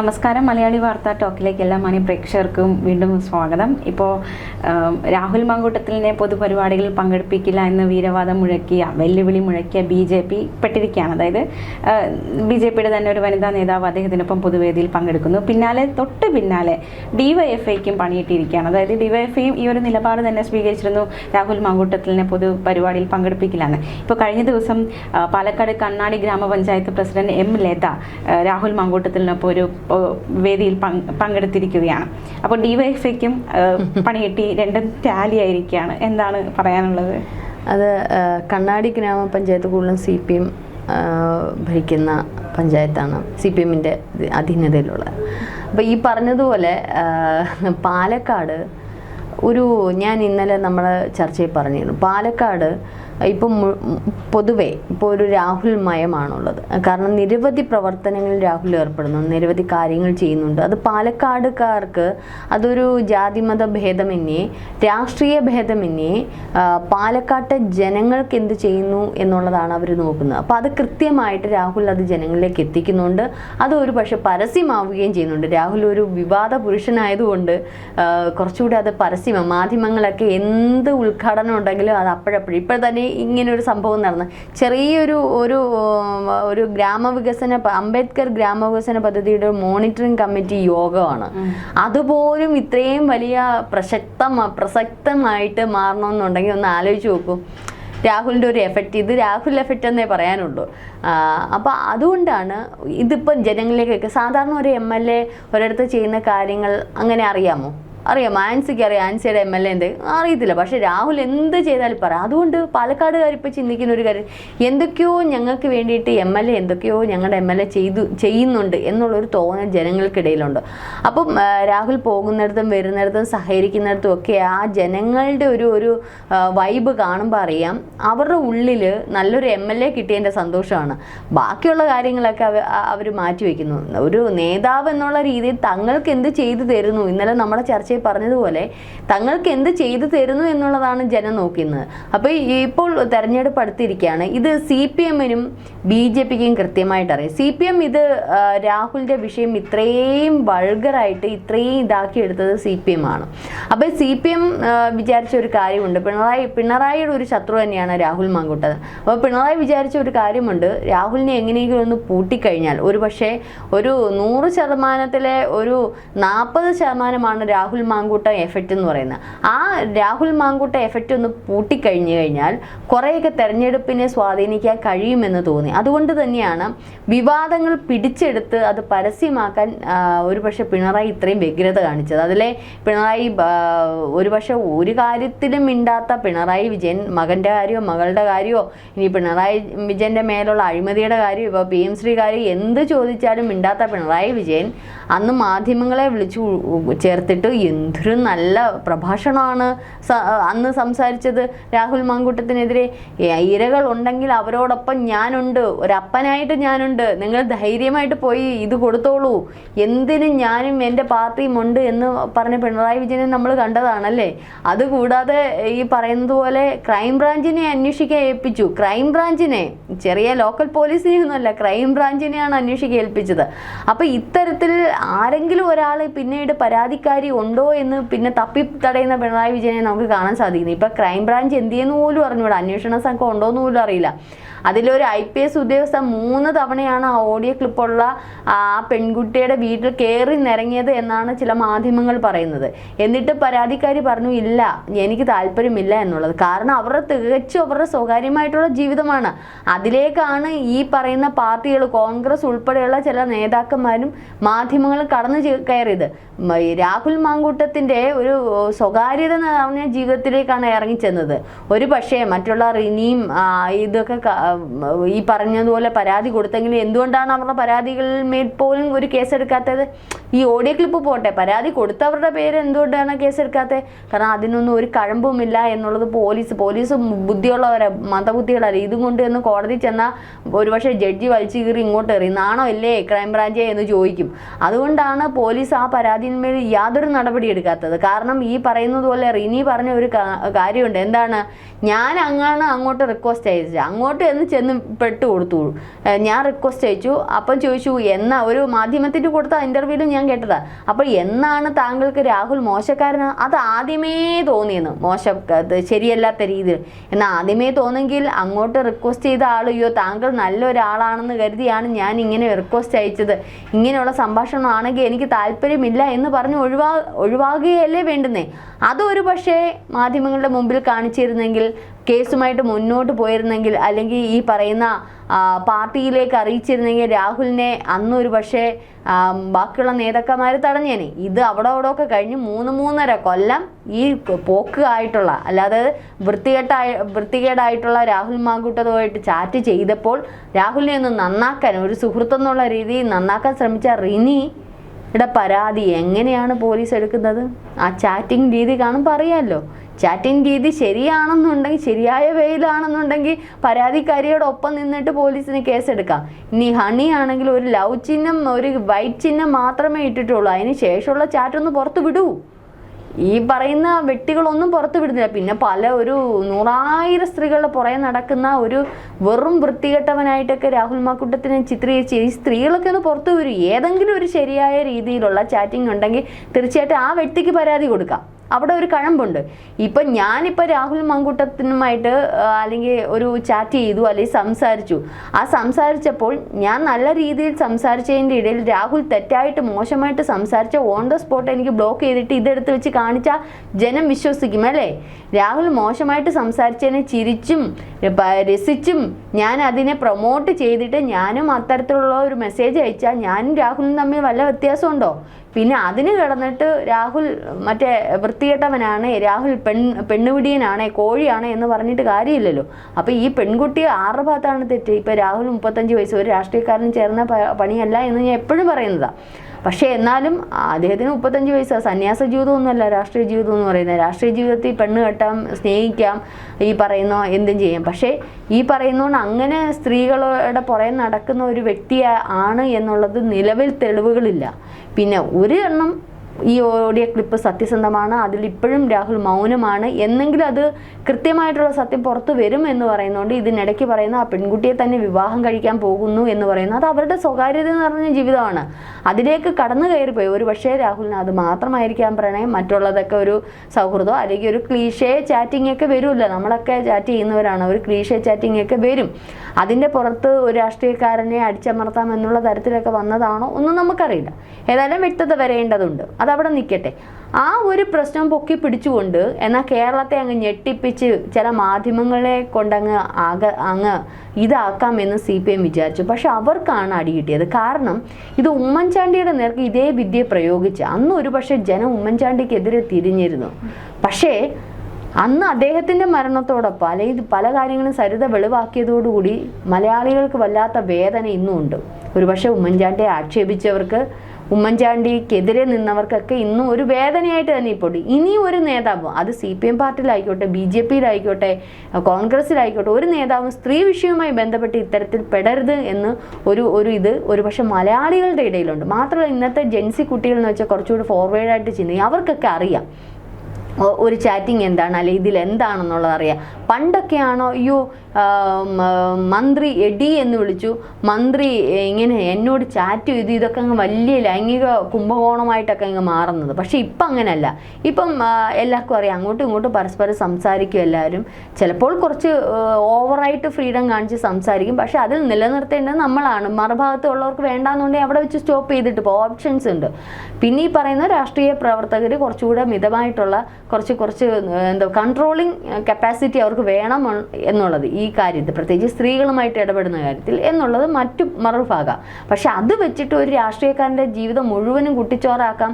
നമസ്കാരം. മലയാളി വാർത്താ ടോക്കിലേക്ക് എല്ലാ മാന്യ പ്രേക്ഷകർക്കും വീണ്ടും സ്വാഗതം. ഇപ്പോൾ രാഹുൽ മാങ്കൂട്ടത്തിലിനെ പൊതുപരിപാടികളിൽ പങ്കെടുപ്പിക്കില്ല എന്ന് വീരവാദം മുഴക്കിയ വെല്ലുവിളി മുഴക്കിയ ബി ജെ പി പെട്ടിരിക്കുകയാണ്. അതായത് ബി ജെ പിയുടെ തന്നെ ഒരു വനിതാ നേതാവ് അദ്ദേഹത്തിനൊപ്പം പൊതുവേദിയിൽ പങ്കെടുക്കുന്നു. പിന്നാലെ തൊട്ട് പിന്നാലെ ഡിവൈഎഫ്ഐക്കും പണിയിട്ടിരിക്കുകയാണ്. അതായത് ഡിവൈഎഫ്ഐയും ഈ ഒരു നിലപാട് തന്നെ സ്വീകരിച്ചിരുന്നു രാഹുൽ മാങ്കൂട്ടത്തിലിനെ പൊതുപരിപാടിയിൽ പങ്കെടുപ്പിക്കില്ലെന്ന് ഇപ്പോൾ കഴിഞ്ഞ ദിവസം പാലക്കാട് കണ്ണാടി ഗ്രാമപഞ്ചായത്ത് പ്രസിഡന്റ് എം ലത രാഹുൽ മാങ്കൂട്ടത്തിലിനൊപ്പം ഒരു വേദിയിൽ പങ്ക്- പങ്കെടുത്തിരിക്കുകയാണ്. അപ്പോൾ ഡിവൈഎഫ്ഐക്കും പണികിട്ടി രണ്ടും ടാലി ആയിരിക്കുകയാണ് എന്താണ് പറയാനുള്ളത്? അത് കണ്ണാടി ഗ്രാമപഞ്ചായത്ത് കൂടുതലും സി പി എം ഭരിക്കുന്ന പഞ്ചായത്താണ് സി പി എമ്മിന്റെ അധീനതയിലുള്ളത്. അപ്പോൾ ഈ പറഞ്ഞതുപോലെ പാലക്കാട് ഒരു ഞാൻ ഇന്നലെ നമ്മൾ ചർച്ചയിൽ പറഞ്ഞിരുന്നു. പാലക്കാട് ഇപ്പം പൊതുവേ ഇപ്പോൾ ഒരു രാഹുൽ മയമാണുള്ളത്. കാരണം നിരവധി പ്രവർത്തനങ്ങളിൽ രാഹുൽ ഏർപ്പെടുന്നു നിരവധി കാര്യങ്ങൾ ചെയ്യുന്നുണ്ട്. അത് പാലക്കാടുകാർക്ക് അതൊരു ജാതിമത ഭേദമന്യേ രാഷ്ട്രീയ ഭേദമന്യേ പാലക്കാട്ടെ ജനങ്ങൾക്ക് എന്ത് ചെയ്യുന്നു എന്നുള്ളതാണ് അവർ നോക്കുന്നത്. അപ്പോൾ അത് കൃത്യമായിട്ട് രാഹുൽ അത് ജനങ്ങളിലേക്ക് എത്തിക്കുന്നുണ്ട്. അത് ഒരു പക്ഷെ പരസ്യമാവുകയും ചെയ്യുന്നുണ്ട്. രാഹുൽ ഒരു വിവാദ പുരുഷനായതുകൊണ്ട് കുറച്ചുകൂടി അത് പരസ്യം മാധ്യമങ്ങളൊക്കെ എന്ത് ഉദ്ഘാടനം ഉണ്ടെങ്കിലും അത് അപ്പോഴപ്പോഴും ഇപ്പോൾ തന്നെ ഇങ്ങനെ ഒരു സംഭവം നടന്നു. ചെറിയൊരു ഒരു ഒരു ഗ്രാമവികസന അംബേദ്കർ ഗ്രാമവികസന പദ്ധതിയുടെ മോണിറ്ററിംഗ് കമ്മിറ്റി യോഗമാണ്. അതുപോലും ഇത്രയും വലിയ പ്രശക്തം പ്രസക്തമായിട്ട് മാറണമെന്നുണ്ടെങ്കിൽ ഒന്ന് ആലോചിച്ച് നോക്കൂ. രാഹുലിന്റെ ഒരു എഫക്റ്റ് ഇത് രാഹുൽ എഫക്റ്റ് എന്നേ പറയാനുള്ളൂ. അപ്പോൾ അതുകൊണ്ടാണ് ഇതിപ്പം ജനങ്ങളിലേക്കൊക്കെ സാധാരണ ഒരു എം എൽ എ ഒരിടത്ത് ചെയ്യുന്ന കാര്യങ്ങൾ അങ്ങനെ അറിയാമോ? അറിയാം ആൻസിക്ക് അറിയാം ആൻസിയുടെ എം എൽ എ എന്ത്? അറിയത്തില്ല. പക്ഷെ രാഹുൽ എന്ത് ചെയ്താലും പറയാം അതുകൊണ്ട് പാലക്കാടുകാർ ഇപ്പോൾ ചിന്തിക്കുന്ന ഒരു കാര്യം എന്തൊക്കെയോ ഞങ്ങൾക്ക് വേണ്ടിയിട്ട് എം എൽ എ എന്തൊക്കെയോ ഞങ്ങളുടെ എം എൽ എ ചെയ്തു ചെയ്യുന്നുണ്ട് എന്നുള്ളൊരു തോന്നൽ ജനങ്ങൾക്കിടയിലുണ്ട്. അപ്പം രാഹുൽ പോകുന്നിടത്തും വരുന്നിടത്തും സഹകരിക്കുന്നിടത്തും ഒക്കെ ആ ജനങ്ങളുടെ ഒരു ഒരു വൈബ് കാണുമ്പോൾ അറിയാം അവരുടെ ഉള്ളിൽ നല്ലൊരു എം എൽ എ കിട്ടിയതിന്റെ സന്തോഷമാണ്. ബാക്കിയുള്ള കാര്യങ്ങളൊക്കെ അവ അവർ മാറ്റിവെക്കുന്നു. ഒരു നേതാവ് എന്നുള്ള രീതിയിൽ തങ്ങൾക്ക് എന്ത് ചെയ്തു തരുന്നു? ഇന്നലെ നമ്മുടെ ചർച്ചയിൽ പറഞ്ഞതുപോലെ തങ്ങൾക്ക് എന്ത് ചെയ്തു തരുന്നു എന്നുള്ളതാണ് ജനം നോക്കുന്നത്. അപ്പോൾ ഇപ്പോൾ തെരഞ്ഞെടുപ്പ് അടുത്തിരിക്കുകയാണ്. ഇത് സി പി എമ്മിനും ബി ജെ പിക്കും കൃത്യമായിട്ട് അറിയാം. സി പി എം ഇത് രാഹുലിന്റെ വിഷയം ഇത്രയും വൾഗറായിട്ട് ഇത്രയും ഇതാക്കി എടുത്തത് സി പി എം ആണ്. അപ്പോൾ സി പി എം വിചാരിച്ച ഒരു കാര്യമുണ്ട്. പിണറായി പിണറായിയുടെ ഒരു ശത്രു തന്നെയാണ് രാഹുൽ മാങ്കൂട്ടത് അപ്പോൾ പിണറായി വിചാരിച്ച ഒരു കാര്യമുണ്ട്. രാഹുലിനെ എങ്ങനെയെങ്കിലും ഒന്ന് പൂട്ടിക്കഴിഞ്ഞാൽ ഒരു പക്ഷേ ഒരു നൂറ് ശതമാനത്തിലെ ഒരു നാൽപ്പത് ശതമാനമാണ് രാഹുൽ മാങ്കൂട്ട എഫക്റ്റ് എന്ന് പറയുന്നത്. ആ രാഹുൽ മാങ്കൂട്ട എഫക്റ്റ് ഒന്ന് പൂട്ടിക്കഴിഞ്ഞു കഴിഞ്ഞാൽ കുറേയൊക്കെ തെരഞ്ഞെടുപ്പിനെ സ്വാധീനിക്കാൻ കഴിയുമെന്ന് തോന്നി. അതുകൊണ്ട് തന്നെയാണ് വിവാദങ്ങൾ പിടിച്ചെടുത്ത് അത് പരസ്യമാക്കാൻ ഒരുപക്ഷെ പിണറായി ഇത്രയും വ്യഗ്രത കാണിച്ചത്. അതിലെ പിണറായി ഒരുപക്ഷെ ഒരു കാര്യത്തിലും മിണ്ടാത്ത പിണറായി വിജയൻ മകന്റെ കാര്യമോ മകളുടെ കാര്യമോ ഇനി പിണറായി വിജയന്റെ മേലുള്ള അഴിമതിയുടെ കാര്യം ഇപ്പോൾ പി എം ശ്രീ എന്ത് ചോദിച്ചാലും മിണ്ടാത്ത പിണറായി വിജയൻ അന്ന് മാധ്യമങ്ങളെ വിളിച്ചു ചേർത്തിട്ട് എന്തൊരു നല്ല പ്രഭാഷണമാണ് അന്ന് സംസാരിച്ചത് രാഹുൽ മാങ്കൂട്ടത്തിനെതിരെ. ഇരകൾ ഉണ്ടെങ്കിൽ അവരോടൊപ്പം ഞാനുണ്ട്. ഒരപ്പനായിട്ട് ഞാനുണ്ട്. നിങ്ങൾ ധൈര്യമായിട്ട് പോയി ഇത് കൊടുത്തോളൂ. എന്തിനും ഞാനും എന്റെ പാർട്ടിയും ഉണ്ട് എന്ന് പറഞ്ഞ പിണറായി വിജയനെ നമ്മൾ കണ്ടതാണല്ലേ? അതുകൂടാതെ ഈ പറയുന്നത് പോലെ ക്രൈംബ്രാഞ്ചിനെ അന്വേഷിക്കാൻ ഏൽപ്പിച്ചു. ക്രൈംബ്രാഞ്ചിനെ ചെറിയ ലോക്കൽ പോലീസിനെ ഒന്നുമല്ല ക്രൈം ബ്രാഞ്ചിനെയാണ് അന്വേഷിക്കാൻ ഏൽപ്പിച്ചത്. അപ്പോൾ ഇത്തരത്തിൽ ആരെങ്കിലും ഒരാൾ പിന്നീട് പരാതിക്കാരി ഉണ്ടോ എന്ന് പിന്നെ തപ്പി തടയുന്ന പിണറായി വിജയനെ നമുക്ക് കാണാൻ സാധിക്കുന്നു. ഇപ്പം ക്രൈം ബ്രാഞ്ച് എന്ത് ചെയ്യുന്നു പോലും അറിഞ്ഞൂടാ. അന്വേഷണ സംഘം ഉണ്ടോ എന്ന് പോലും അറിയില്ല. അതിലൊരു ഐ പി എസ് ഉദ്യോഗസ്ഥ മൂന്ന് തവണയാണ് ആ ഓഡിയോ ക്ലിപ്പുള്ള ആ പെൺകുട്ടിയുടെ വീട്ടിൽ കയറി നിരങ്ങിയത് എന്നാണ് ചില മാധ്യമങ്ങൾ പറയുന്നത്. എന്നിട്ട് പരാതിക്കാരി പറഞ്ഞു ഇല്ല എനിക്ക് താല്പര്യമില്ല എന്നുള്ളത്. കാരണം അവരുടെ തികച്ചും അവരുടെ സ്വകാര്യമായിട്ടുള്ള ജീവിതമാണ്. അതിലേക്കാണ് ഈ പറയുന്ന പാർട്ടികൾ കോൺഗ്രസ് ഉൾപ്പെടെയുള്ള ചില നേതാക്കന്മാരും മാധ്യമങ്ങളും കടന്നു കയറിയത്. രാഹുൽ മാങ്കൂട്ടത്തിന്റെ ഒരു സ്വകാര്യത നിറഞ്ഞ ജീവിതത്തിലേക്കാണ് ഇറങ്ങിച്ചെന്നത് ഒരു പക്ഷേ മറ്റുള്ള റിനിയും ഇതൊക്കെ ഈ പറഞ്ഞതുപോലെ പരാതി കൊടുത്തെങ്കിലും എന്തുകൊണ്ടാണ് അവരുടെ പരാതികളിൽ മേൽ പോലും ഒരു കേസെടുക്കാത്തത്? ഈ ഓഡിയോ ക്ലിപ്പ് പോട്ടെ പരാതി കൊടുത്തവരുടെ പേര് എന്തുകൊണ്ടാണ് കേസെടുക്കാത്തത്? കാരണം അതിനൊന്നും ഒരു കഴമ്പുമില്ല എന്നുള്ളത് പോലീസ് പോലീസ് ബുദ്ധിയുള്ളവരെ മതബുദ്ധികളല്ല ഇതും കൊണ്ട് എന്ന് കോടതി ചെന്നാൽ ഒരുപക്ഷെ ജഡ്ജി വലിച്ചു കീറി ഇങ്ങോട്ട് എറിയും. നാണോ ഇല്ലേ ക്രൈംബ്രാഞ്ചേ എന്ന് ചോദിക്കും. അതുകൊണ്ടാണ് പോലീസ് ആ പരാതിന്മേൽ യാതൊരു നടപടി എടുക്കാത്തത്. കാരണം ഈ പറയുന്നത് പോലെ റിനി പറഞ്ഞ ഒരു കാര്യമുണ്ട്. എന്താണ്? ഞാൻ അങ്ങാണ് അങ്ങോട്ട് റിക്വസ്റ്റ് അയച്ചത്. അങ്ങോട്ട് എന്ന് ചെന്ന് പെട്ട് കൊടുത്തു. ഞാൻ റിക്വസ്റ്റ് അയച്ചു. അപ്പം ചോദിച്ചു എന്നാ ഒരു മാധ്യമത്തിന് കൊടുത്ത ഇന്റർവ്യൂവിൽ ഞാൻ കേട്ടതാ. അപ്പോൾ എന്നാണ് താങ്കൾക്ക് രാഹുൽ മോശക്കാരനാണ് അത് ആദ്യമേ തോന്നിയെന്ന്. മോശം ശരിയല്ലാത്ത രീതിയിൽ. എന്നാൽ ആദ്യമേ തോന്നെങ്കിൽ അങ്ങോട്ട് റിക്വസ്റ്റ് ചെയ്ത ആൾ അയ്യോ താങ്കൾ നല്ലൊരാളാണെന്ന് കരുതിയാണ് ഞാൻ ഇങ്ങനെ റിക്വസ്റ്റ് അയച്ചത്. ഇങ്ങനെയുള്ള സംഭാഷണമാണെങ്കിൽ എനിക്ക് താല്പര്യമില്ല എന്ന് പറഞ്ഞ് ഒഴിവാ ഒഴിവാകുകയല്ലേ വേണ്ടുന്നേ? അതൊരു പക്ഷേ മാധ്യമങ്ങളുടെ മുമ്പിൽ കാണിച്ചിരുന്നെങ്കിൽ കേസുമായിട്ട് മുന്നോട്ട് പോയിരുന്നെങ്കിൽ അല്ലെങ്കിൽ ഈ പറയുന്ന പാർട്ടിയിലേക്ക് അറിയിച്ചിരുന്നെങ്കിൽ രാഹുലിനെ അന്നൊരു പക്ഷേ ബാക്കിയുള്ള നേതാക്കന്മാർ തടഞ്ഞേനെ. ഇത് അവിടെ അവിടെ ഒക്കെ കഴിഞ്ഞ് മൂന്ന് മൂന്നര കൊല്ലം ഈ പോക്ക് ആയിട്ടുള്ള അല്ലാതെ വൃത്തികെട്ടായ വൃത്തികേടായിട്ടുള്ള രാഹുൽ മാങ്കൂട്ടതുമായിട്ട് ചാറ്റ് ചെയ്തപ്പോൾ രാഹുലിനെ ഒന്ന് നന്നാക്കാൻ ഒരു സുഹൃത്തെന്നുള്ള രീതിയിൽ നന്നാക്കാൻ ശ്രമിച്ച റിനി യുടെ പരാതി എങ്ങനെയാണ് പോലീസ് എടുക്കുന്നത്? ആ ചാറ്റിംഗ് രീതി കാണുമ്പോൾ അറിയാമല്ലോ ചാറ്റിംഗ് രീതി ശരിയാണെന്നുണ്ടെങ്കിൽ ശരിയായ വെയിലാണെന്നുണ്ടെങ്കിൽ പരാതിക്കാരിയോടൊപ്പം നിന്നിട്ട് പോലീസിന് കേസെടുക്കാം. ഇനി ഹണി ആണെങ്കിൽ ഒരു ലവ് ചിഹ്നം ഒരു വൈറ്റ് ചിഹ്നം മാത്രമേ ഇട്ടിട്ടുള്ളൂ. അതിന് ശേഷമുള്ള ചാറ്റൊന്ന് പുറത്ത് വിടൂ. ഈ പറയുന്ന വ്യക്തികളൊന്നും പുറത്തു വിടുന്നില്ല. പിന്നെ പല ഒരു നൂറായിരം സ്ത്രീകളുടെ പുറകെ നടക്കുന്ന ഒരു വെറും വൃത്തികെട്ടവനായിട്ടൊക്കെ രാഹുൽ മാക്കുട്ടത്തിനെ ചിത്രീകരിച്ച് ഈ സ്ത്രീകളൊക്കെ ഒന്ന് പുറത്തു വരും. ഏതെങ്കിലും ഒരു ശരിയായ രീതിയിലുള്ള ചാറ്റിംഗ് ഉണ്ടെങ്കിൽ തീർച്ചയായിട്ടും ആ വ്യക്തിക്ക് പരാതി കൊടുക്കാം. അവിടെ ഒരു കഴമ്പുണ്ട്. ഇപ്പം ഞാനിപ്പോൾ രാഹുൽ മങ്കുട്ടത്തിനുമായിട്ട് അല്ലെങ്കിൽ ഒരു ചാറ്റ് ചെയ്തു അല്ലെങ്കിൽ സംസാരിച്ചു. ആ സംസാരിച്ചപ്പോൾ ഞാൻ നല്ല രീതിയിൽ സംസാരിച്ചതിന്റെ ഇടയിൽ രാഹുൽ തെറ്റായിട്ട് മോശമായിട്ട് സംസാരിച്ച ഓൺ ദ സ്പോട്ട് എനിക്ക് ബ്ലോക്ക് ചെയ്തിട്ട് ഇതെടുത്ത് വെച്ച് കാണിച്ചാൽ ജനം വിശ്വസിക്കും അല്ലേ? രാഹുൽ മോശമായിട്ട് സംസാരിച്ചതിനെ ചിരിച്ചും രസിച്ചും ഞാൻ അതിനെ പ്രൊമോട്ട് ചെയ്തിട്ട് ഞാനും അത്തരത്തിലുള്ള ഒരു മെസ്സേജ് അയച്ചാൽ ഞാനും രാഹുലും തമ്മിൽ വല്ല വ്യത്യാസമുണ്ടോ? പിന്നെ അതിന് കിടന്നിട്ട് രാഹുൽ മറ്റേ വൃത്തികെട്ടവനാണ് രാഹുൽ പെൺ പെണ്ണുപിടിയനാണ് കോഴിയാണ് എന്ന് പറഞ്ഞിട്ട് കാര്യമില്ലല്ലോ. അപ്പോൾ ഈ പെൺകുട്ടി ആറ് ഭാഗത്താണ് തെറ്റ്? ഇപ്പോൾ രാഹുൽ മുപ്പത്തഞ്ച് വയസ്സ് ഒരു രാഷ്ട്രീയക്കാരനും ചേർന്ന പണിയല്ല എന്ന് ഞാൻ എപ്പോഴും പറയുന്നതാണ് പക്ഷേ എന്നാലും അദ്ദേഹത്തിന് മുപ്പത്തഞ്ച് വയസ്സ്. സന്യാസ ജീവിതമൊന്നുമല്ല രാഷ്ട്രീയ ജീവിതം എന്ന് പറയുന്നത്. രാഷ്ട്രീയ ജീവിതത്തിൽ പെണ്ണ് കെട്ടാം സ്നേഹിക്കാം ഈ പറയുന്ന എന്തും ചെയ്യാം. പക്ഷേ ഈ പറയുന്നതുകൊണ്ട് അങ്ങനെ സ്ത്രീകളുടെ പുറകെ നടക്കുന്ന ഒരു വ്യക്തി ആണ് എന്നുള്ളത് നിലവിൽ തെളിവുകളില്ല. പിന്നെ ഒരു എണ്ണം ഈ ഓഡിയോ ക്ലിപ്പ് സത്യസന്ധമാണ് അതിൽ ഇപ്പോഴും രാഹുൽ മൗനമാണ്. എന്നെങ്കിലും അത് കൃത്യമായിട്ടുള്ള സത്യം പുറത്തു വരും എന്ന് പറയുന്നതുകൊണ്ട് ഇതിനിടയ്ക്ക് പറയുന്ന ആ പെൺകുട്ടിയെ തന്നെ വിവാഹം കഴിക്കാൻ പോകുന്നു എന്ന് പറയുന്നത് അത് അവരുടെ സ്വകാര്യത എന്ന് പറഞ്ഞ ജീവിതമാണ്. അതിലേക്ക് കടന്നു കയറി കയറിപ്പോയി. ഒരു പക്ഷേ രാഹുലിന് അത് മാത്രമായിരിക്കാം പ്രണയം. മറ്റുള്ളതൊക്കെ ഒരു സൗഹൃദം അല്ലെങ്കിൽ ഒരു ക്ലീഷേ ചാറ്റിംഗ് ഒക്കെ വരുമല്ലോ നമ്മളൊക്കെ ചാറ്റ് ചെയ്യുന്നവരാണ്. ഒരു ക്ലീഷേ ചാറ്റിംഗ് ഒക്കെ വരും. അതിന്റെ പുറത്ത് ഒരു രാഷ്ട്രീയക്കാരനെ അടിച്ചമർത്താം എന്നുള്ള തരത്തിലൊക്കെ വന്നതാണോ ഒന്നും നമുക്കറിയില്ല. ഏതായാലും വ്യക്തത വരേണ്ടതുണ്ട്. അതവിടെ നിൽക്കട്ടെ ആ ഒരു പ്രശ്നം പൊക്കി പിടിച്ചുകൊണ്ട് എന്നാൽ കേരളത്തെ അങ്ങ് ഞെട്ടിപ്പിച്ച് ചില മാധ്യമങ്ങളെ കൊണ്ടങ്ങ് ആക അങ്ങ് ഇതാക്കാമെന്ന് സി പി എം വിചാരിച്ചു. പക്ഷെ അവർക്കാണ് അടി കിട്ടിയത്. കാരണം ഇത് ഉമ്മൻചാണ്ടിയുടെ നേർക്ക് ഇതേ വിദ്യ പ്രയോഗിച്ച് അന്ന് ഒരു പക്ഷേ ജനം ഉമ്മൻചാണ്ടിക്കെതിരെ തിരിഞ്ഞിരുന്നു. പക്ഷേ അന്ന് അദ്ദേഹത്തിന്റെ മരണത്തോടൊപ്പം അല്ലെങ്കിൽ പല കാര്യങ്ങളും സരിത വെളിവാക്കിയതോടുകൂടി മലയാളികൾക്ക് വല്ലാത്ത വേദന ഇന്നുമുണ്ട്. ഒരുപക്ഷെ ഉമ്മൻചാണ്ടിയെ ആക്ഷേപിച്ചവർക്ക് ഉമ്മൻചാണ്ടിക്കെതിരെ നിന്നവർക്കൊക്കെ ഇന്നും ഒരു വേദനയായിട്ട് തന്നെ ഇപ്പോൾ. ഇനി ഒരു നേതാവ് അത് സി പി എം പാർട്ടിയിലായിക്കോട്ടെ ബി ജെ പിയിലായിക്കോട്ടെ കോൺഗ്രസ്സിലായിക്കോട്ടെ ഒരു നേതാവും സ്ത്രീ വിഷയവുമായി ബന്ധപ്പെട്ട് ഇത്തരത്തിൽ പെടരുത് എന്ന് ഒരു ഒരു ഇത് ഒരു പക്ഷേ മലയാളികളുടെ ഇടയിലുണ്ട്. മാത്രമല്ല ഇന്നത്തെ ജെൻസി കുട്ടികൾ എന്ന് വെച്ചാൽ കുറച്ചുകൂടി ഫോർവേഡായിട്ട് ചിന്തിക്കും അവർക്കൊക്കെ അറിയാം. ഒരു ചാറ്റിംഗ് എന്താണ് അല്ലെങ്കിൽ ഇതിൽ എന്താണെന്നുള്ളത് അറിയാം. പണ്ടൊക്കെയാണോ അയ്യോ മന്ത്രി എടി എന്ന് വിളിച്ചു. മന്ത്രി ഇങ്ങനെ എന്നോട് ചാറ്റ് ചെയ്തു. ഇതൊക്കെ അങ്ങ് വലിയ ലൈംഗിക കുംഭകോണമായിട്ടൊക്കെ അങ്ങ് മാറുന്നത്. പക്ഷേ ഇപ്പം അങ്ങനെയല്ല ഇപ്പം എല്ലാവർക്കും അറിയാം. അങ്ങോട്ടും ഇങ്ങോട്ടും പരസ്പരം സംസാരിക്കും എല്ലാവരും. ചിലപ്പോൾ കുറച്ച് ഓവറായിട്ട് ഫ്രീഡം കാണിച്ച് സംസാരിക്കും. പക്ഷേ അതിൽ നിലനിർത്തേണ്ടത് നമ്മളാണ്. മറുഭാഗത്തുള്ളവർക്ക് വേണ്ടാന്നുണ്ടെങ്കിൽ അവിടെ വെച്ച് സ്റ്റോപ്പ് ചെയ്തിട്ട് പോകും ഓപ്ഷൻസ് ഉണ്ട്. പിന്നെ ഈ പറയുന്ന രാഷ്ട്രീയ പ്രവർത്തകർ കുറച്ചുകൂടെ മിതമായിട്ടുള്ള കുറച്ച് കുറച്ച് എന്താ കൺട്രോളിങ് കപ്പാസിറ്റി അവർക്ക് വേണം എന്നുള്ളത്. ഈ കാര്യത്തിൽ പ്രത്യേകിച്ച് സ്ത്രീകളുമായിട്ട് ഇടപെടുന്ന കാര്യത്തിൽ എന്നുള്ളത് മറ്റു മറുഭാഗം. പക്ഷെ അത് വെച്ചിട്ട് ഒരു രാഷ്ട്രീയക്കാരന്റെ ജീവിതം മുഴുവനും കുട്ടിച്ചോറാക്കാം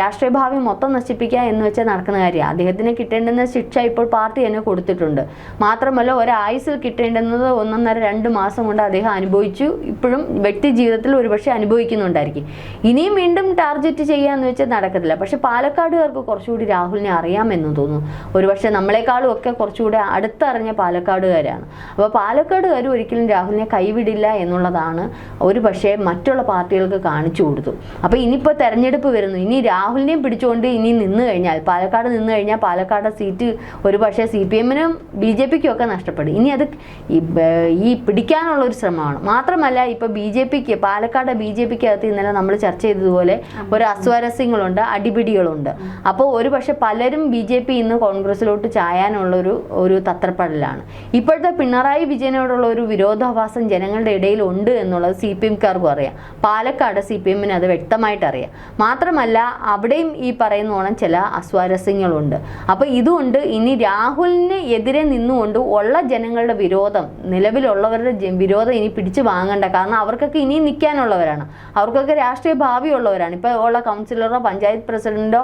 രാഷ്ട്രീയ ഭാവി മൊത്തം നശിപ്പിക്കുക എന്ന് വെച്ചാൽ നടക്കുന്ന കാര്യമാണ് അദ്ദേഹത്തിന് കിട്ടേണ്ടുന്ന ശിക്ഷ ഇപ്പോൾ പാർട്ടി തന്നെ കൊടുത്തിട്ടുണ്ട്. മാത്രമല്ല ഒരായുസിൽ കിട്ടേണ്ടുന്നത് ഒന്നൊന്നര രണ്ട് മാസം കൊണ്ട് അദ്ദേഹം അനുഭവിച്ചു. ഇപ്പോഴും വ്യക്തി ജീവിതത്തിൽ ഒരുപക്ഷെ അനുഭവിക്കുന്നുണ്ടായിരിക്കും. ഇനിയും വീണ്ടും ടാർഗറ്റ് ചെയ്യാന്ന് വെച്ചാൽ നടക്കത്തില്ല. പക്ഷെ പാലക്കാടുകാർക്ക് കുറച്ചുകൂടി രാഹുലിനെ അറിയാമെന്ന് തോന്നുന്നു. ഒരുപക്ഷെ നമ്മളെക്കാളും ഒക്കെ കുറച്ചുകൂടി അടുത്തറിഞ്ഞ പാലക്കാടുകാരാണ് പാലക്കാട്ടുകാരാണ് അപ്പോൾ പാലക്കാടുകാർ ഒരിക്കലും രാഹുലിനെ കൈവിടില്ല എന്നുള്ളതാണ് ഒരു പക്ഷേ മറ്റുള്ള പാർട്ടികൾക്ക് കാണിച്ചു കൊടുത്തു അപ്പോൾ ഇനിയിപ്പോൾ തെരഞ്ഞെടുപ്പ് വരുന്നു. ഇനി രാഹുലിനെയും പിടിച്ചുകൊണ്ട് ഇനി നിന്ന് കഴിഞ്ഞാൽ പാലക്കാട് നിന്ന് കഴിഞ്ഞാൽ പാലക്കാട് സീറ്റ് ഒരു പക്ഷേ സി പി എമ്മിനും ബി ജെ പിക്കും ഒക്കെ നഷ്ടപ്പെടും. ഇനി അത് ഈ പിടിക്കാനുള്ള ഒരു ശ്രമമാണ്. മാത്രമല്ല ഇപ്പോൾ ബി ജെ പിക്ക് പാലക്കാട് ബി ജെ പിക്ക് അകത്ത് ഇന്നലെ നമ്മൾ ചർച്ച ചെയ്തതുപോലെ ഒരു അസ്വാരസ്യങ്ങളുണ്ട് അടിപിടികളുണ്ട്. അപ്പോൾ ഒരു പക്ഷേ പലരും ബി ജെ പി ഇന്ന് കോൺഗ്രസിലോട്ട് ചായാനുള്ളൊരു ഒരു തത്രപ്പെടലാണ്. ഇപ്പോഴത്തെ പിണറായി വിജയനോടുള്ള ഒരു വിരോധാഭാസം ജനങ്ങളുടെ ഇടയിൽ ഉണ്ട് എന്നുള്ളത് സി പി എംകാർക്കും അറിയാം. പാലക്കാട് സി പി എമ്മിന് അത് വ്യക്തമായിട്ട് അറിയാം. മാത്രമല്ല അവിടെയും ഈ പറയുന്ന പറയുന്നോണം ചില അസ്വാരസ്യങ്ങളുണ്ട്. അപ്പോൾ ഇതുകൊണ്ട് ഇനി രാഹുലിന് എതിരെ നിന്നുകൊണ്ട് ഉള്ള ജനങ്ങളുടെ വിരോധം നിലവിലുള്ളവരുടെ വിരോധം ഇനി പിടിച്ചു വാങ്ങണ്ട. കാരണം അവർക്കൊക്കെ ഇനി നിൽക്കാനുള്ളവരാണ്. അവർക്കൊക്കെ രാഷ്ട്രീയ ഭാവിയുള്ളവരാണ്. ഇപ്പോൾ ഉള്ള കൗൺസിലറോ പഞ്ചായത്ത് പ്രസിഡന്റോ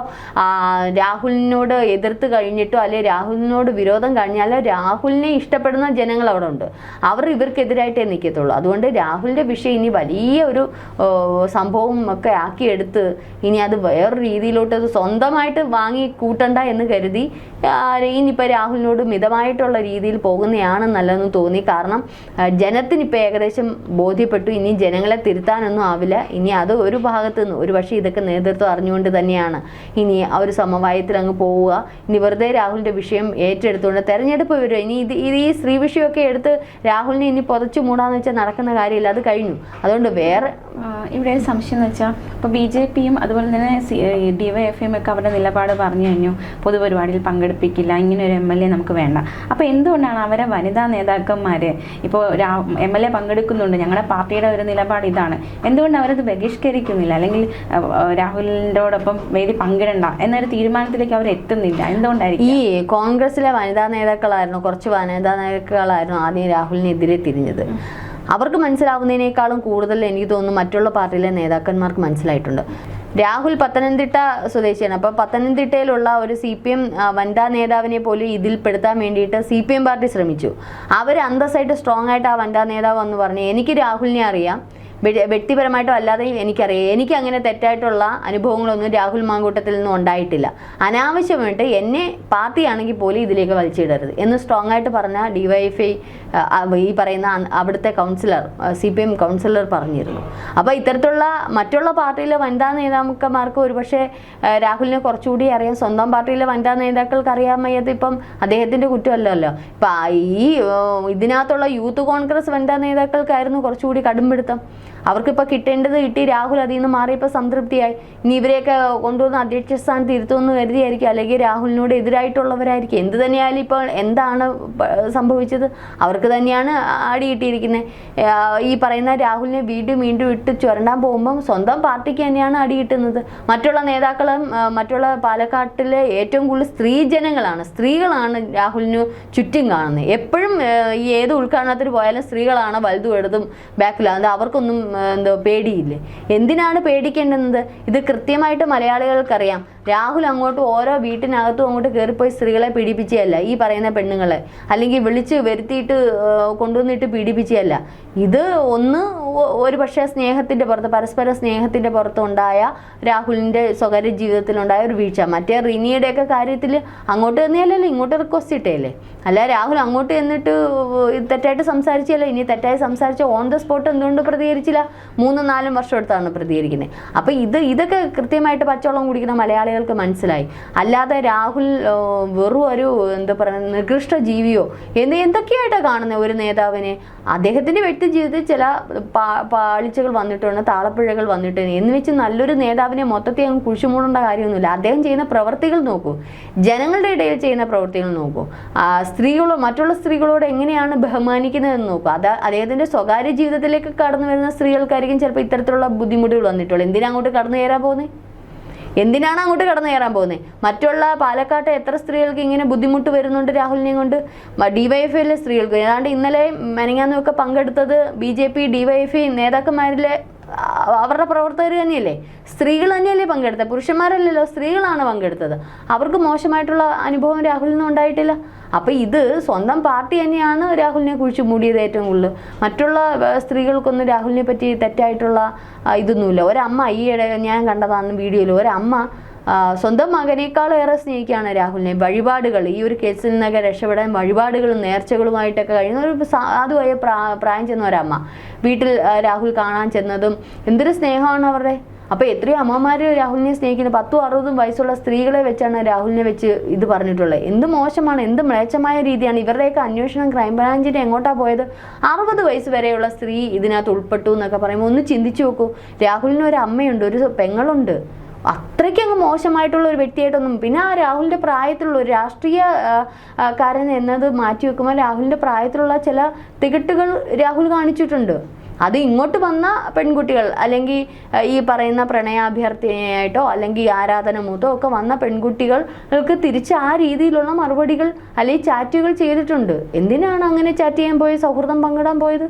രാഹുലിനോട് എതിർത്ത് കഴിഞ്ഞിട്ടോ അല്ലെങ്കിൽ രാഹുലിനോട് വിരോധം കഴിഞ്ഞാലോ രാഹുലിനെ ഇഷ്ടപ്പെടുന്ന ജനങ്ങൾ അവിടെ ഉണ്ട് അവർ ഇവർക്കെതിരായിട്ടേ നിൽക്കത്തുള്ളൂ. അതുകൊണ്ട് രാഹുലിന്റെ വിഷയം ഇനി വലിയ ഒരു സംഭവം ഒക്കെ ആക്കിയെടുത്ത് ഇനി അത് വേറൊരു രീതിയിലോട്ട് അത് സ്വന്തമായിട്ട് വാങ്ങി കൂട്ടണ്ട എന്ന് കരുതി ഇനിയിപ്പോൾ രാഹുലിനോട് മിതമായിട്ടുള്ള രീതിയിൽ പോകുന്നതാണ് നല്ലതെന്ന് തോന്നി. കാരണം ജനത്തിന് ജനത്തിനിപ്പോൾ ഏകദേശം ബോധ്യപ്പെട്ടു. ഇനി ജനങ്ങളെ തിരുത്താനൊന്നും ആവില്ല. ഇനി അത് ഒരു ഭാഗത്ത് നിന്ന് ഒരു പക്ഷേ ഇതൊക്കെ നേതൃത്വം അറിഞ്ഞുകൊണ്ട് തന്നെയാണ് ഇനി ആ ഒരു സമവായത്തിൽ അങ്ങ് പോവുക. ഇനി വെറുതെ രാഹുലിന്റെ വിഷയം ഏറ്റെടുത്തുകൊണ്ട് തെരഞ്ഞെടുപ്പ് വരും ഇനി ഇത് ഈ സ്ത്രീ വിഷയമൊക്കെ എടുത്ത് രാഹുലിനെ ഇനി പുതച്ചു മൂടാന്ന് വെച്ചാൽ നടക്കുന്ന കാര്യമില്ല. അത് കഴിഞ്ഞു. അതുകൊണ്ട് വേറെ ഇവിടെ ഒരു സംശയം എന്ന് വെച്ചാൽ ഇപ്പോൾ ബി ജെ പിയും അതുപോലെ തന്നെ ഡി വൈ എഫ് എം ഒക്കെ അവരുടെ നിലപാട് പറഞ്ഞു കഴിഞ്ഞു. പൊതുപരിപാടിയിൽ പങ്കെടുപ്പിക്കില്ല. ഇങ്ങനെ ഒരു എം എൽ എ നമുക്ക് വേണ്ട. അപ്പോൾ എന്തുകൊണ്ടാണ് അവരെ വനിതാ നേതാക്കന്മാർ ഇപ്പോൾ എം എൽ എ പങ്കെടുക്കുന്നുണ്ട്. ഞങ്ങളുടെ പാർട്ടിയുടെ ഒരു നിലപാട് ഇതാണ്. എന്തുകൊണ്ട് അവരത് ബഹിഷ്കരിക്കുന്നില്ല? അല്ലെങ്കിൽ രാഹുലിന്റെയോടൊപ്പം വേദി പങ്കിടണ്ട എന്നൊരു തീരുമാനത്തിലേക്ക് അവർ എത്തുന്നില്ല എന്തുകൊണ്ടായിരിക്കും? ഈ കോൺഗ്രസിലെ വനിതാ നേതാക്കളായിരുന്നു കുറച്ച് വനിതാ നേതാക്കളായിരുന്നു ആദ്യം രാഹുലിനെതിരെ തിരിഞ്ഞത്. അവർക്ക് മനസ്സിലാവുന്നതിനേക്കാളും കൂടുതൽ എനിക്ക് തോന്നുന്നു മറ്റുള്ള പാർട്ടിയിലെ നേതാക്കന്മാർക്ക് മനസ്സിലായിട്ടുണ്ട്. രാഹുൽ പത്തനംതിട്ട സ്വദേശിയാണ്. അപ്പോൾ പത്തനംതിട്ടയിലുള്ള ഒരു സി പി എം വനിതാ നേതാവിനെ പോലും ഇതിൽ പെടുത്താൻ വേണ്ടിയിട്ട് സി പി എം പാർട്ടി ശ്രമിച്ചു. അവർ അന്തസ്സായിട്ട് സ്ട്രോങ് ആയിട്ട് ആ വനിതാ നേതാവ് എന്ന് പറഞ്ഞു എനിക്ക് രാഹുലിനെ അറിയാം. വ്യക്തിപരമായിട്ടോ അല്ലാതെയും എനിക്കറിയാം. എനിക്ക് അങ്ങനെ തെറ്റായിട്ടുള്ള അനുഭവങ്ങളൊന്നും രാഹുൽ മാങ്കൂട്ടത്തിൽ നിന്നും ഉണ്ടായിട്ടില്ല. അനാവശ്യമായിട്ട് എന്നെ പാർട്ടിയാണെങ്കിൽ പോലും ഇതിലേക്ക് വലിച്ചിടരുത് എന്ന് സ്ട്രോങ് ആയിട്ട് പറഞ്ഞ ഡിവൈഎഫ്ഐ ഈ പറയുന്ന അവിടുത്തെ councillor C P M councillor പറഞ്ഞിരുന്നു. അപ്പോൾ ഇത്തരത്തിലുള്ള മറ്റുള്ള പാർട്ടിയിലെ വനിതാ നേതാക്കന്മാർക്ക് ഒരുപക്ഷെ രാഹുലിനെ കുറച്ചുകൂടി അറിയാം. സ്വന്തം പാർട്ടിയിലെ വനിതാ നേതാക്കൾക്ക് അറിയാൻ വയ്യത് ഇപ്പം അദ്ദേഹത്തിന്റെ കുറ്റമല്ലല്ലോ. ഇപ്പം ഈ ഇതിനകത്തുള്ള യൂത്ത് കോൺഗ്രസ് വനിതാ നേതാക്കൾക്കായിരുന്നു കുറച്ചുകൂടി കടുംപിടുത്തം. അവർക്കിപ്പോൾ കിട്ടേണ്ടത് കിട്ടി. രാഹുൽ അതിൽ നിന്ന് മാറിയപ്പോൾ സംതൃപ്തിയായി. ഇനി ഇവരെയൊക്കെ കൊണ്ടുവന്ന് അധ്യക്ഷ സ്ഥാനത്ത് ഇരുത്തുമെന്ന് കരുതിയായിരിക്കും. അല്ലെങ്കിൽ രാഹുലിനോട് എതിരായിട്ടുള്ളവരായിരിക്കും. എന്ത് തന്നെയായാലും ഇപ്പോൾ എന്താണ് സംഭവിച്ചത്? അവർക്ക് തന്നെയാണ് ആടി കിട്ടിയിരിക്കുന്നത് ഈ പറയുന്ന രാഹുലിനെ വീണ്ടും വീണ്ടും ഇട്ട് ചുരണ്ടാൻ പോകുമ്പം സ്വന്തം പാർട്ടിക്ക് തന്നെയാണ് അടി കിട്ടുന്നത്. മറ്റുള്ള നേതാക്കളും മറ്റുള്ള പാലക്കാട്ടിലെ ഏറ്റവും കൂടുതൽ സ്ത്രീ ജനങ്ങളാണ്. സ്ത്രീകളാണ് രാഹുലിന് ചുറ്റും കാണുന്നത് എപ്പോഴും ഈ ഏത് ഉദ്ഘാടനത്തിന് പോയാലും സ്ത്രീകളാണ് വലുതും ഇടതും ബാക്കിലാകുന്നത് അവർക്കൊന്നും എന്തോ പേടിയില്ലേ? എന്തിനാണ് പേടിക്കേണ്ടുന്നത്? ഇത് കൃത്യമായിട്ട് മലയാളികൾക്കറിയാം. രാഹുൽ അങ്ങോട്ട് ഓരോ വീട്ടിനകത്തും അങ്ങോട്ട് കയറിപ്പോയി സ്ത്രീകളെ പീഡിപ്പിച്ചതല്ല ഈ പറയുന്ന പെണ്ണുങ്ങളെ. അല്ലെങ്കിൽ വിളിച്ച് വരുത്തിയിട്ട് കൊണ്ടുവന്നിട്ട് പീഡിപ്പിച്ചതല്ല. ഇത് ഒന്ന് ഒരു പക്ഷേ സ്നേഹത്തിന്റെ പുറത്ത് പരസ്പര സ്നേഹത്തിന്റെ പുറത്തുണ്ടായ രാഹുലിന്റെ സ്വകാര്യ ജീവിതത്തിലുണ്ടായ ഒരു വീഴ്ച. മറ്റേ റിനിയുടെയൊക്കെ കാര്യത്തിൽ അങ്ങോട്ട് തന്നെയല്ലല്ലോ ഇങ്ങോട്ട് റിക്വസ്റ്റ് ഇട്ടേല്ലേ അല്ല രാഹുൽ അങ്ങോട്ട് ചെന്നിട്ട് തെറ്റായിട്ട് സംസാരിച്ചല്ല? ഇനി തെറ്റായി സംസാരിച്ച ഓൺ ദ സ്പോട്ട് എന്തുകൊണ്ട് പ്രതികരിച്ചില്ല? മൂന്നും നാലും വർഷം എടുത്താണ് പ്രതികരിക്കുന്നത്. അപ്പോൾ ഇത് ഇതൊക്കെ കൃത്യമായിട്ട് പച്ചവെള്ളം കുടിക്കുന്ന മലയാളികൾക്ക് മനസ്സിലായി. അല്ലാതെ രാഹുൽ വെറും ഒരു എന്താ പറയുക നികൃഷ്ട ജീവിയോ? എന്ന് എന്തൊക്കെയായിട്ടാണ് കാണുന്നത് ഒരു നേതാവിനെ? അദ്ദേഹത്തിന്റെ വ്യക്തി ജീവിതത്തിൽ ചില പാളിച്ചകൾ വന്നിട്ടുണ്ട് താളപ്പിഴകൾ വന്നിട്ടുണ്ട്. എന്ന് വെച്ച് നല്ലൊരു നേതാവിനെ മൊത്തത്തിൽ അങ്ങ് കുഴിച്ചുമൂടേണ്ട കാര്യമൊന്നുമില്ല. അദ്ദേഹം ചെയ്യുന്ന പ്രവർത്തികൾ നോക്കൂ. ജനങ്ങളുടെ ഇടയിൽ ചെയ്യുന്ന പ്രവർത്തികൾ നോക്കൂ. സ്ത്രീകളോ മറ്റുള്ള സ്ത്രീകളോട് എങ്ങനെയാണ് ബഹുമാനിക്കുന്നതെന്ന് നോക്കൂ. അത് അദ്ദേഹത്തിന്റെ സ്വകാര്യ ജീവിതത്തിലേക്ക് കടന്നു വരുന്ന സ്ത്രീകൾക്കായിരിക്കും ചിലപ്പോൾ ഇത്തരത്തിലുള്ള ബുദ്ധിമുട്ടുകൾ വന്നിട്ടുള്ളൂ. എന്തിനാ അങ്ങോട്ട് കടന്നു കയറാൻ പോകുന്നത്? എന്തിനാണ് അങ്ങോട്ട് കടന്നു കയറാൻ പോകുന്നത് മറ്റുള്ള പാലക്കാട്ടെ എത്ര സ്ത്രീകൾക്ക് ഇങ്ങനെ ബുദ്ധിമുട്ട് വരുന്നുണ്ട് രാഹുലിനെ കൊണ്ട്? ഡിവൈഎഫ്ഐയിലെ സ്ത്രീകൾക്ക്. ഏതാണ്ട് ഇന്നലെ മെനങ്ങാന്നുമൊക്കെ പങ്കെടുത്തത് ബി ജെ പി ഡിവൈഎഫ്ഐ നേതാക്കന്മാരിലെ അവരുടെ പ്രവർത്തകർ തന്നെയല്ലേ? സ്ത്രീകൾ തന്നെയല്ലേ പങ്കെടുത്തത്? പുരുഷന്മാരല്ലല്ലോ സ്ത്രീകളാണ് പങ്കെടുത്തത്. അവർക്ക് മോശമായിട്ടുള്ള അനുഭവം രാഹുലിനും ഉണ്ടായിട്ടില്ല. അപ്പോൾ ഇത് സ്വന്തം പാർട്ടി തന്നെയാണ് രാഹുലിനെ കുഴിച്ചു മൂടിയത് ഏറ്റവും കൂടുതൽ. മറ്റുള്ള സ്ത്രീകൾക്കൊന്നും രാഹുലിനെ പറ്റി തെറ്റായിട്ടുള്ള ഇതൊന്നുമില്ല. ഒരമ്മ ഈയിടെ ഞാൻ കണ്ടതാണ് വീഡിയോയിൽ ഒരമ്മ സ്വന്തം മകനേക്കാളേറെ സ്നേഹിക്കുകയാണ് രാഹുലിനെ. വഴിപാടുകൾ ഈ ഒരു കേസിൽ നിന്നൊക്കെ രക്ഷപ്പെടാൻ വഴിപാടുകളും നേർച്ചകളുമായിട്ടൊക്കെ കഴിയുന്ന ഒരു സാധുവായ പ്രാ പ്രായം ചെന്ന ഒരമ്മ. വീട്ടിൽ രാഹുൽ കാണാൻ ചെന്നതും എന്തൊരു സ്നേഹമാണ് അവരുടെ. അപ്പോൾ എത്രയോ അമ്മമാര് രാഹുലിനെ സ്നേഹിക്കുന്ന. പത്തും അറുപതും വയസ്സുള്ള സ്ത്രീകളെ വെച്ചാണ് രാഹുലിനെ വെച്ച് ഇത് പറഞ്ഞിട്ടുള്ളത്. എന്ത് മോശമാണ് എന്ത് മ്ലേച്ഛമായ രീതിയാണ് ഇവരുടെയൊക്കെ അന്വേഷണം ക്രൈംബ്രാഞ്ചിന്റെ എങ്ങോട്ടാ പോയത്? അറുപത് വയസ്സ് വരെയുള്ള സ്ത്രീ ഇതിനകത്ത് ഉൾപ്പെട്ടു എന്നൊക്കെ പറയുമ്പോൾ ഒന്ന് ചിന്തിച്ചു നോക്കൂ. രാഹുലിന് ഒരു അമ്മയുണ്ട് ഒരു പെങ്ങളുണ്ട്. അത്രയ്ക്ക് അങ്ങ് മോശമായിട്ടുള്ള ഒരു വ്യക്തിയായിട്ടൊന്നും പിന്നെ ആ രാഹുലിന്റെ പ്രായത്തിലുള്ള ഒരു രാഷ്ട്രീയ ആ, ആ, കാരൻ എന്നത് മാറ്റി വെക്കുമ്പോൾ രാഹുലിന്റെ പ്രായത്തിലുള്ള ചില തികട്ടുകൾ രാഹുൽ കാണിച്ചിട്ടുണ്ട്. അത് ഇങ്ങോട്ട് വന്ന പെൺകുട്ടികൾ അല്ലെങ്കിൽ ഈ പറയുന്ന പ്രണയാഭ്യർത്ഥനയായിട്ടോ അല്ലെങ്കിൽ ആരാധന മൂത്തോ ഒക്കെ വന്ന പെൺകുട്ടികൾക്ക് തിരിച്ച് ആ രീതിയിലുള്ള മറുപടികൾ അല്ലെങ്കിൽ ചാറ്റുകൾ ചെയ്തിട്ടുണ്ട്. എന്തിനാണ് അങ്ങനെ ചാറ്റ് ചെയ്യാൻ പോയത്? സൗഹൃദം പങ്കിടാൻ പോയത്?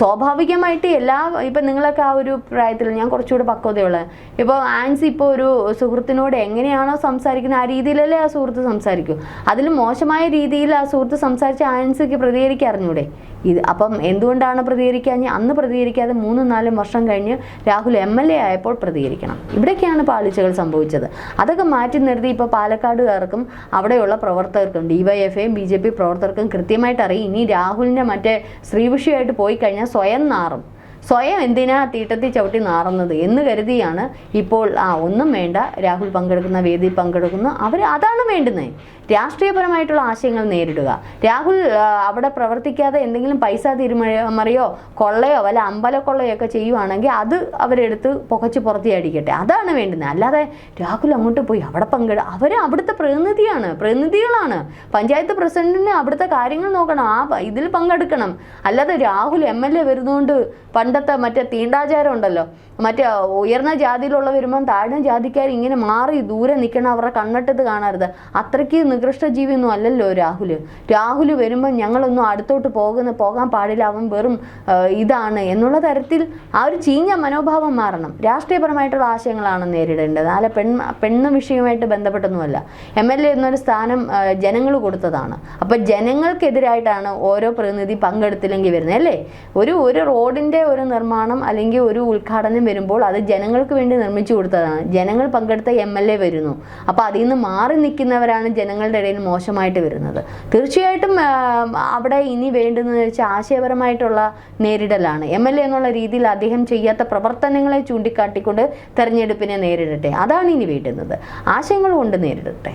സ്വാഭാവികമായിട്ട് എല്ലാ ഇപ്പം നിങ്ങളൊക്കെ ആ ഒരു പ്രായത്തിൽ ഞാൻ കുറച്ചുകൂടെ പക്വതയുള്ള ഇപ്പോൾ ആൻസ് ഇപ്പോൾ ഒരു സുഹൃത്തിനോട് എങ്ങനെയാണോ സംസാരിക്കുന്നത് ആ രീതിയിലല്ലേ ആ സുഹൃത്ത് സംസാരിക്കും. അതിൽ മോശമായ രീതിയിൽ ആ സുഹൃത്ത് സംസാരിച്ച ആൻസിക്ക് പ്രതികരിക്കറിഞ്ഞൂടെ ഇത് അപ്പം എന്തുകൊണ്ടാണ് പ്രതികരിക്കാഞ്ഞ് അന്ന് പ്രതികരിക്കാതെ മൂന്നും നാലും വർഷം കഴിഞ്ഞ് രാഹുൽ എം എൽ എ ആയപ്പോൾ പ്രതികരിക്കണം. ഇവിടേക്കാണ് പാളിച്ചകൾ സംഭവിച്ചത്. അതൊക്കെ മാറ്റി നിർത്തി ഇപ്പോൾ പാലക്കാടുകാർക്കും അവിടെയുള്ള പ്രവർത്തകർക്കും ഡിവൈഎഫ്ഐയും ബി ജെ പി പ്രവർത്തകർക്കും കൃത്യമായിട്ട് അറിയും. ഇനി രാഹുലിന്റെ മറ്റേ സ്ത്രീ വിഷയമായിട്ട് പോയി കഴിഞ്ഞാൽ സ്വയം നാറും. സ്വയം എന്തിനാ തീട്ടത്തിൽ ചവിട്ടി നാറുന്നത് എന്ന് കരുതിയാണ് ഇപ്പോൾ ആ ഒന്നും വേണ്ട. രാഹുൽ പങ്കെടുക്കുന്ന വേദി പങ്കെടുക്കുന്നു. അവർ അതാണ് വേണ്ടുന്നത് രാഷ്ട്രീയപരമായിട്ടുള്ള ആശയങ്ങൾ നേരിടുക. രാഹുൽ അവിടെ പ്രവർത്തിക്കാതെ എന്തെങ്കിലും പൈസ തിരുമറിയോ കൊള്ളയോ വല്ല അമ്പലക്കൊള്ളയോ ഒക്കെ ചെയ്യുവാണെങ്കിൽ അത് അവരെടുത്ത് പുകച്ച് പുറത്തിയടിക്കട്ടെ അതാണ് വേണ്ടുന്നത്. അല്ലാതെ രാഹുൽ അങ്ങോട്ട് പോയി അവിടെ പങ്കെടു അവർ അവിടുത്തെ പ്രതിനിധിയാണ് പ്രതിനിധികളാണ്. പഞ്ചായത്ത് പ്രസിഡന്റിന് അവിടുത്തെ കാര്യങ്ങൾ നോക്കണം. ആ ഇതിൽ പങ്കെടുക്കണം. അല്ലാതെ രാഹുൽ എം എൽ എ വരുന്നതുകൊണ്ട് പണ്ടത്തെ മറ്റേ തീണ്ടാചാരം ഉണ്ടല്ലോ. മറ്റേ ഉയർന്ന ജാതിയിലുള്ള വരുമ്പം താഴ്ന്ന ജാതിക്കാർ ഇങ്ങനെ മാറി ദൂരെ നിൽക്കണം അവരുടെ കണ്ണെട്ടത് കാണരുത്. അത്രയ്ക്ക് നികൃഷ്ട ജീവിയൊന്നും അല്ലല്ലോ രാഹുൽ രാഹുൽ വരുമ്പോൾ ഞങ്ങളൊന്നും അടുത്തോട്ട് പോകുന്ന പോകാൻ പാടില്ല. അവൻ വെറും ഇതാണ് എന്നുള്ള തരത്തിൽ ആ ഒരു ചീഞ്ഞ മനോഭാവം മാറണം. രാഷ്ട്രീയപരമായിട്ടുള്ള ആശയങ്ങളാണ് നേരിടേണ്ടത്. അല്ല പെൺ പെണ്ണ് വിഷയവുമായിട്ട് ബന്ധപ്പെട്ടൊന്നുമല്ല. എം എൽ എ എന്നൊരു സ്ഥാനം ജനങ്ങൾ കൊടുത്തതാണ്. അപ്പം ജനങ്ങൾക്കെതിരായിട്ടാണ് ഓരോ പ്രതിനിധി പങ്കെടുത്തില്ലെങ്കിൽ വരുന്നത് അല്ലേ? ഒരു ഒരു റോഡിന്റെ ഒരു നിർമ്മാണം അല്ലെങ്കിൽ ഒരു ഉദ്ഘാടനം വരുമ്പോൾ അത് ജനങ്ങൾക്ക് വേണ്ടി നിർമ്മിച്ചു കൊടുത്തതാണ്. ജനങ്ങൾ പങ്കെടുത്ത എം എൽ എ വരുന്നു. അപ്പോൾ അതിൽ നിന്ന് മാറി നിൽക്കുന്നവരാണ് ജനങ്ങളുടെ ഇടയിൽ മോശമായിട്ട് വരുന്നത്. തീർച്ചയായിട്ടും അവിടെ ഇനി വേണ്ടുന്നത് വെച്ചാൽ ആശയപരമായിട്ടുള്ള നേരിടലാണ്. എം എൽ എ എന്നുള്ള രീതിയിൽ അദ്ദേഹം ചെയ്യാത്ത പ്രവർത്തനങ്ങളെ ചൂണ്ടിക്കാട്ടിക്കൊണ്ട് തെരഞ്ഞെടുപ്പിനെ നേരിടട്ടെ. അതാണ് ഇനി വേണ്ടുന്നത്. ആശയങ്ങൾ കൊണ്ട് നേരിടട്ടെ.